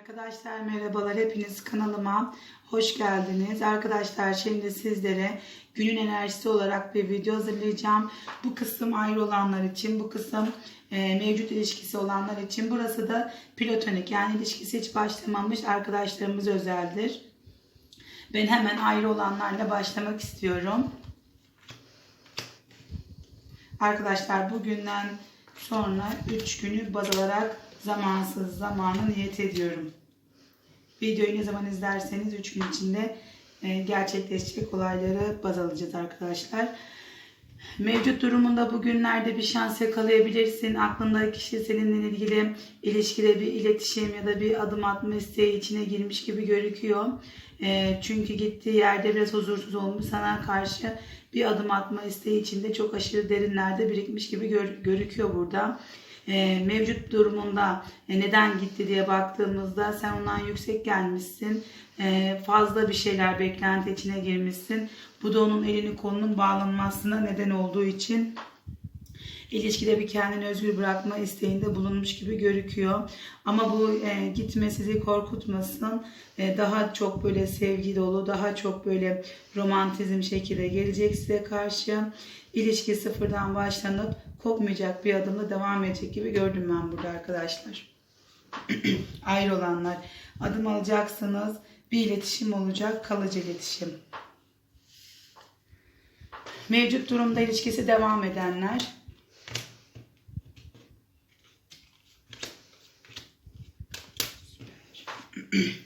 Arkadaşlar merhabalar hepiniz kanalıma hoş geldiniz. Arkadaşlar şimdi sizlere günün enerjisi olarak bir video hazırlayacağım. Bu kısım ayrı olanlar için, bu kısım e, mevcut ilişkisi olanlar için. Burası da platonik yani ilişkisi hiç başlamamış arkadaşlarımız özeldir. Ben hemen ayrı olanlarla başlamak istiyorum. Arkadaşlar bugünden sonra 3 günü baz alarak zamansız zamanı niyet ediyorum. Videoyu ne zaman izlerseniz 3 gün içinde e, gerçekleşecek olayları baz alacağız arkadaşlar. Mevcut durumunda bugünlerde bir şans yakalayabilirsin. Aklındaki kişi seninle ilgili ilişkide bir iletişim ya da bir adım atma isteği içine girmiş gibi gözüküyor. E, çünkü gittiği yerde biraz huzursuz olmuş. Sana karşı bir adım atma isteği içinde çok aşırı derinlerde birikmiş gibi gör, görüküyor burada. E, mevcut durumunda e, neden gitti diye baktığımızda sen ondan yüksek gelmişsin. E, fazla bir şeyler beklenti içine girmişsin. Bu da onun elini kolunun bağlanmasına neden olduğu için ilişkide bir kendini özgür bırakma isteğinde bulunmuş gibi görüküyor. Ama bu e, gitme sizi korkutmasın. E, daha çok böyle sevgi dolu, daha çok böyle romantizm şekilde gelecek size karşı. İlişki sıfırdan başlanıp kopmayacak bir adımla devam edecek gibi gördüm ben burada arkadaşlar. Ayrı olanlar. Adım alacaksınız. Bir iletişim olacak. Kalıcı iletişim. Mevcut durumda ilişkisi devam edenler.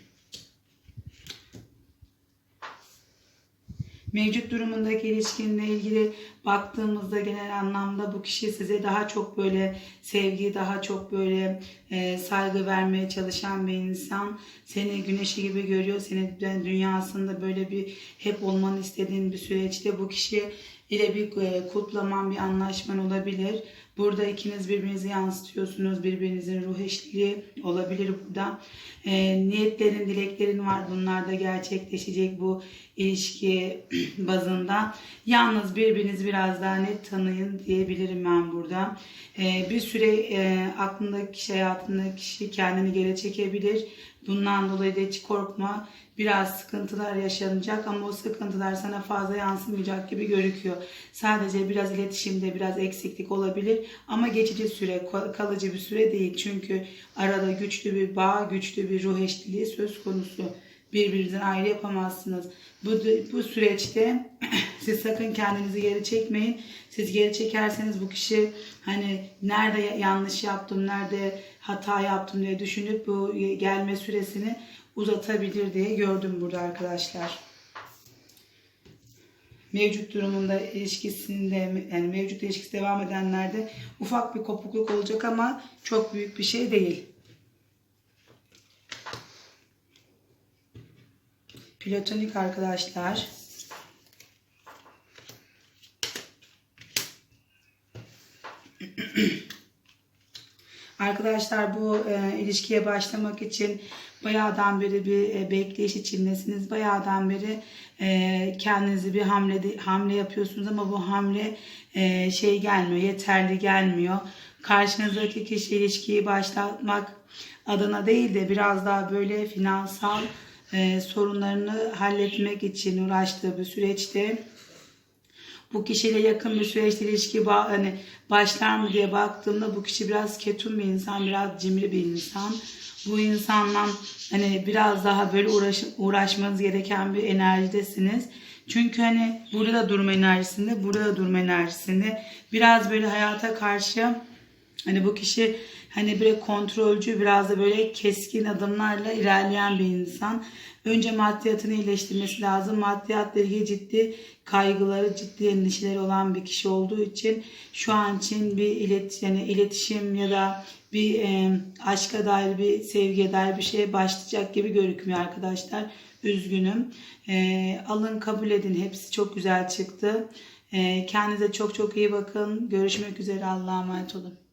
mevcut durumundaki ilişkinle ilgili baktığımızda genel anlamda bu kişi size daha çok böyle sevgi, daha çok böyle e, saygı vermeye çalışan bir insan. Seni güneşi gibi görüyor. Seni dünyasında böyle bir hep olmanı istediğin bir süreçte bu kişi ile bir e, kutlaman, bir anlaşman olabilir. Burada ikiniz birbirinizi yansıtıyorsunuz. Birbirinizin ruh eşliği olabilir burada. E, niyetlerin, dileklerin var. Bunlar da gerçekleşecek bu ilişki bazında. Yalnız birbirinizi biraz daha net tanıyın diyebilirim ben burada. E, bir süre e, aklındaki kişi, hayatındaki kişi kendini geri çekebilir. Bundan dolayı da hiç korkma. Biraz sıkıntılar yaşanacak ama o sıkıntılar sana fazla yansımayacak gibi görüküyor. Sadece biraz iletişimde biraz eksiklik olabilir ama geçici süre, kalıcı bir süre değil. Çünkü arada güçlü bir bağ, güçlü bir ruh eşliliği söz konusu. Birbirinizden ayrı yapamazsınız. Bu, bu süreçte siz sakın kendinizi geri çekmeyin. Siz geri çekerseniz bu kişi hani nerede yanlış yaptım, nerede hata yaptım diye düşünüp bu gelme süresini uzatabilir diye gördüm burada arkadaşlar. Mevcut durumunda ilişkisinde yani mevcut ilişkisi devam edenlerde ufak bir kopukluk olacak ama çok büyük bir şey değil. Platonik arkadaşlar. Arkadaşlar bu e, ilişkiye başlamak için bayağıdan beri bir e, bekleyiş içindesiniz. Bayağıdan beri e, kendinizi bir hamle hamle yapıyorsunuz ama bu hamle e, şey gelmiyor, yeterli gelmiyor. Karşınızdaki kişi ilişkiyi başlatmak adına değil de biraz daha böyle finansal e, sorunlarını halletmek için uğraştığı bir süreçte bu kişiyle yakın bir süreçte ilişki hani başlar mı diye baktığımda bu kişi biraz ketum bir insan, biraz cimri bir insan. Bu insanla hani biraz daha böyle uğraş, uğraşmanız gereken bir enerjidesiniz. Çünkü hani burada da durma enerjisinde, burada da durma enerjisinde. Biraz böyle hayata karşı hani bu kişi hani böyle kontrolcü, biraz da böyle keskin adımlarla ilerleyen bir insan. Önce maddiyatını iyileştirmesi lazım. Maddiyatla ilgili ciddi kaygıları, ciddi endişeleri olan bir kişi olduğu için şu an için bir ilet, yani iletişim ya da bir e, aşka dair bir sevgiye dair bir şeye başlayacak gibi görünmüyor arkadaşlar. Üzgünüm. E, alın kabul edin. Hepsi çok güzel çıktı. E, kendinize çok çok iyi bakın. Görüşmek üzere. Allah'a emanet olun.